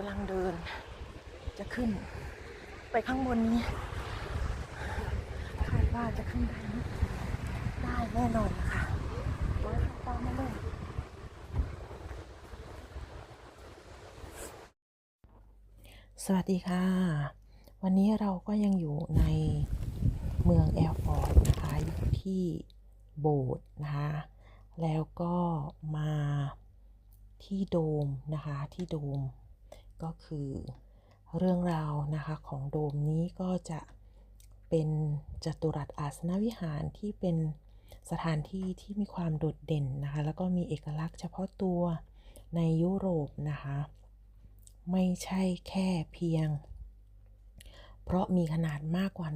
กำลังเดิน จะขึ้น ไปข้างบนนี้คาดว่าจะขึ้นได้ไหมได้แน่นอนนะคะโอ้ยตามมาเลยสวัสดีค่ะ วันนี้เราก็ยังอยู่ในเมืองแอร์ฟอร์ดนะคะอยู่ที่โบสถ์นะคะแล้วก็มาที่โดมนะคะที่โดม ก็คือเรื่องราวนะคะของโดมนี้ก็จะเป็นจัตุรัสอาสนวิหารที่เป็นสถานที่ที่มีความโดดเด่นนะคะแล้วก็มีเอกลักษณ์เฉพาะตัวในยุโรปนะคะไม่ใช่แค่เพียง เพราะมีขนาดมากกว่า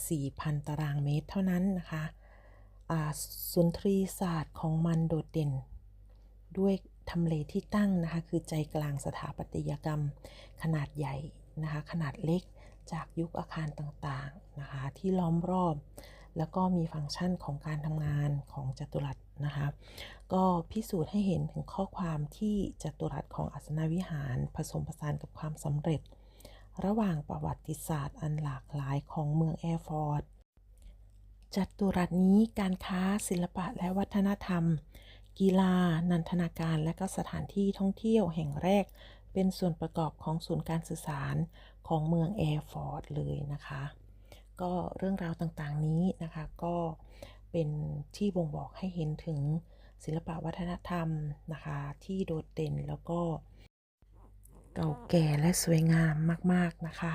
14,000 ตารางเมตรเท่านั้นนะคะอ่าสุนทรีศาสตร์ของมันโดดเด่นด้วย ทำเลที่ตั้งนะคะ คือใจกลางสถาปัตยกรรม ขนาดใหญ่นะคะ ขนาดเล็กจากยุคอาคารต่างๆนะคะ ที่ล้อมรอบ แล้วก็มีฟังก์ชันของการทำงานของจัตุรัสนะคะ ก็พิสูจน์ให้เห็นถึงข้อความที่จัตุรัสของอัศนวิหารผสมผสานกับความสำเร็จ ระหว่างประวัติศาสตร์อันหลากหลายของเมืองแอร์ฟอร์ดจัตุรัสนี้การค้าศิลปะและวัฒนธรรม กีฬา นันทนาการ และก็สถานที่ท่องเที่ยวแห่งแรก เป็นส่วนประกอบของศูนย์การสื่อสารของเมืองแอร์ฟอร์ดเลยนะคะ ก็เรื่องราวต่างๆนี้นะคะก็เป็นที่บ่งบอกให้เห็นถึงศิลปวัฒนธรรมนะคะ ที่โดดเด่นแล้วก็เก่าแก่และสวยงามมาก ๆ นะคะ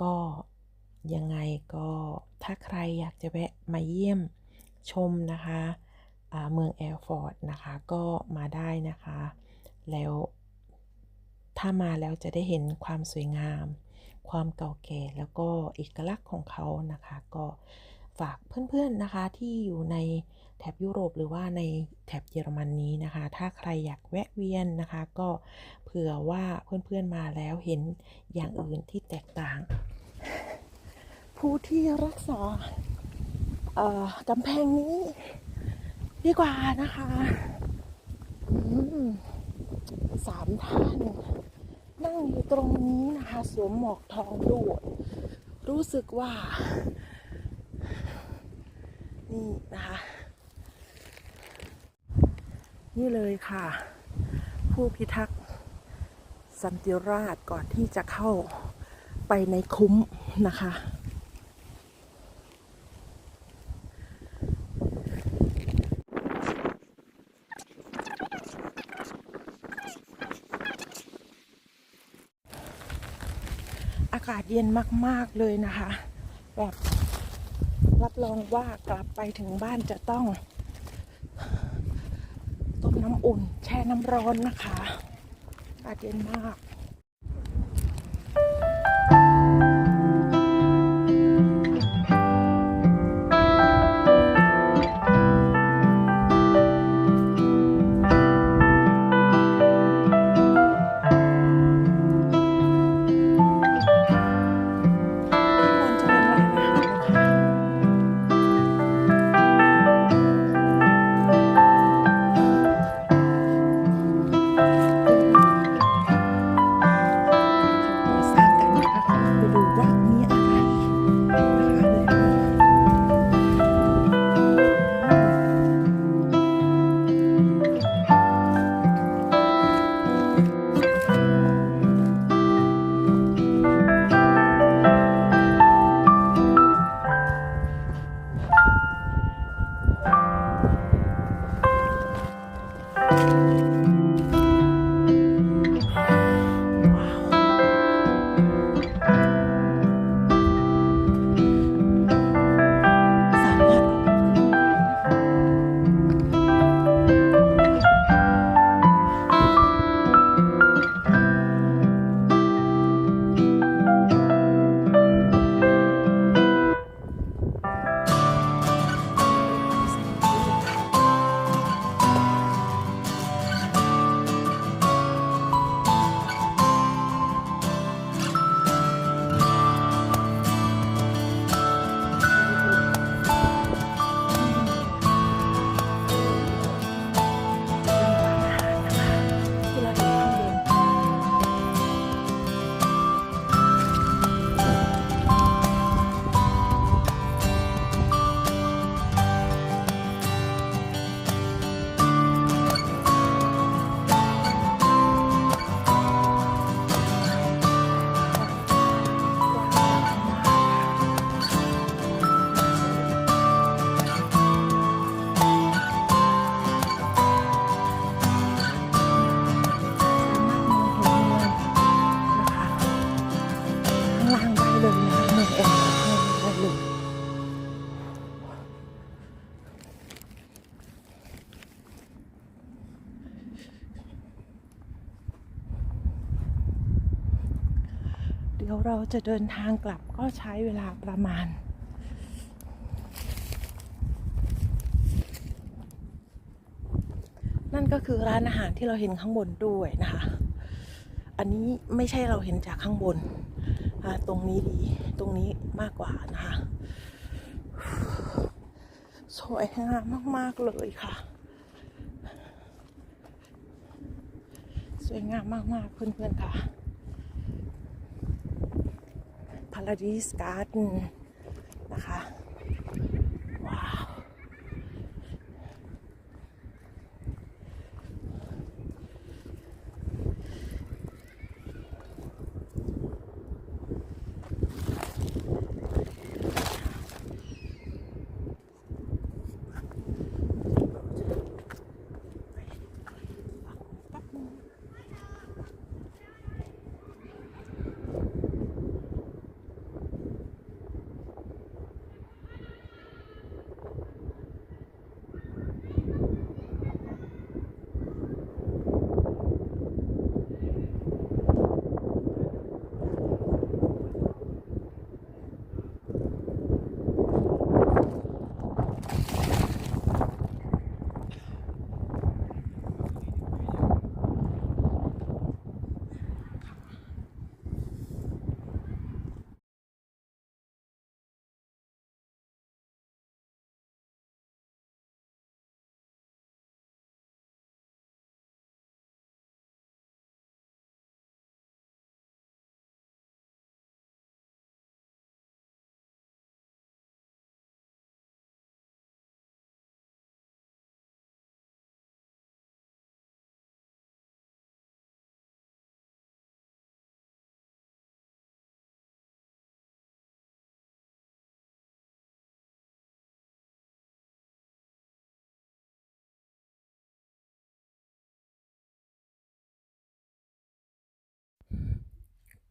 ก็ยังไงก็ถ้าใครอยากจะแวะมาเยี่ยมชมนะคะ เมืองแอร์ฟอร์ดนะคะก็มาได้นะคะ แล้วถ้ามาแล้วจะได้เห็นความสวยงาม ความเก่าแก่แล้วก็เอกลักษณ์ของเขานะคะ ก็ฝากเพื่อนๆนะคะที่อยู่ในแถบยุโรปหรือว่าในแถบเยอรมันนี้นะคะ ถ้าใครอยากแวะเวียนนะคะ ก็เผื่อว่าเพื่อนๆมาแล้วเห็นอย่างอื่นที่แตกต่าง ผู้ที่รักษาอ่อกำแพงนี้ ดีกว่านะคะสามท่านนั่งอยู่ตรงนี้นะคะ สวมหมวกทองด้วยรู้สึกว่า นี่นะคะ นี่เลยค่ะ ผู้พิทักษ์สันติราษฎร์ก่อนที่จะเข้าไปในคุ้มนะคะ อากาศเย็นมากๆเลยนะคะ แบบรับรองว่ากลับไปถึงบ้านจะต้อง ต้มน้ำอุ่น แช่น้ำร้อนนะคะ อากาศเย็นมาก ดี๋ยวเราจะเดินทางกลับก็ใช้เวลาประมาณ นั่นก็คือร้านอาหารที่เราเห็นข้างบนด้วยนะคะ อันนี้ไม่ใช่เราเห็นจากข้างบน ตรงนี้ดีตรงนี้มากกว่านะคะสวยงามมาก ๆ เลยค่ะ สวยงามมาก ๆ เพื่อน ๆ ค่ะ Paradiesgarten.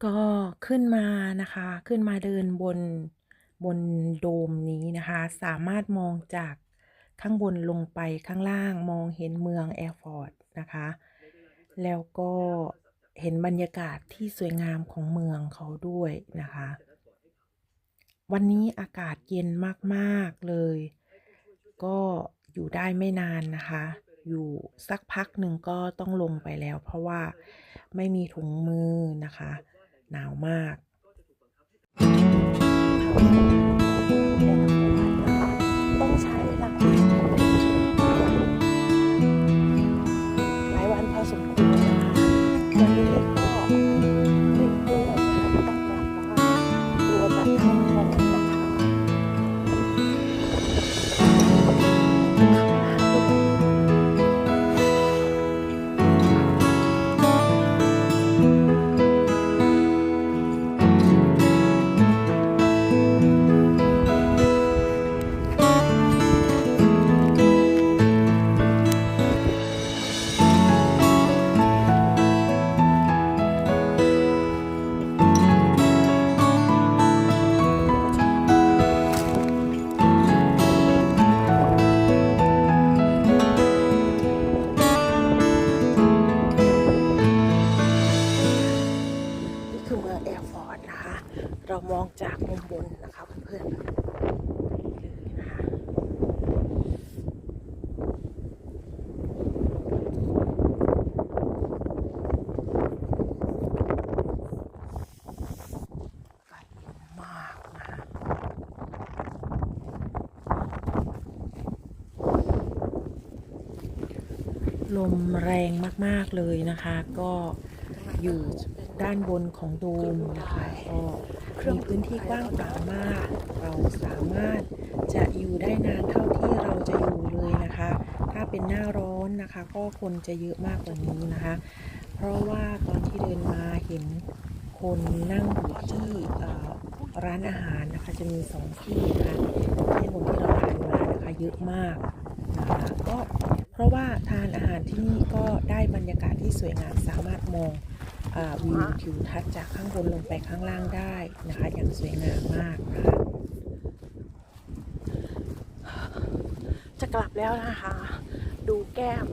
ก็ขึ้นมานะคะ ขึ้นมาเดินบนบนโดมนี้นะคะ สามารถมองจากข้างบนลงไปข้างล่างมองเห็นเมืองแอร์ฟอร์ดนะคะ แล้วก็เห็นบรรยากาศที่สวยงามของเมืองเขาด้วยนะคะ วันนี้อากาศเย็นมากๆเลย ก็อยู่ได้ไม่นานนะคะ อยู่สักพักหนึ่งก็ต้องลงไปแล้ว เพราะว่าไม่มีถุงมือนะคะ หนาวมาก ลมแรงมาก ๆ เลยนะคะ ก็อยู่ด้านบนของโดมนะคะก็มีพื้นที่กว้างขวางมาก เราสามารถจะอยู่ได้นานเท่าที่เราจะอยู่เลยนะคะ ถ้าเป็นหน้าร้อนนะคะ ก็คนจะเยอะมากกว่านี้นะคะ เพราะว่าตอนที่เดินมาเห็นคนนั่งอยู่ที่ร้านอาหารนะคะ จะมีสองที่นะคะที่ผมที่เราผ่านมานะคะเยอะมาก เพราะว่าทานอาหารที่นี่ก็ได้บรรยากาศที่สวยงามสามารถมองอวิวทิวทัศน์จากข้างบนลงไปข้างล่างได้นะคะ อย่างสวยงามมากนะคะจะกลับแล้วนะคะ ดูแก้ม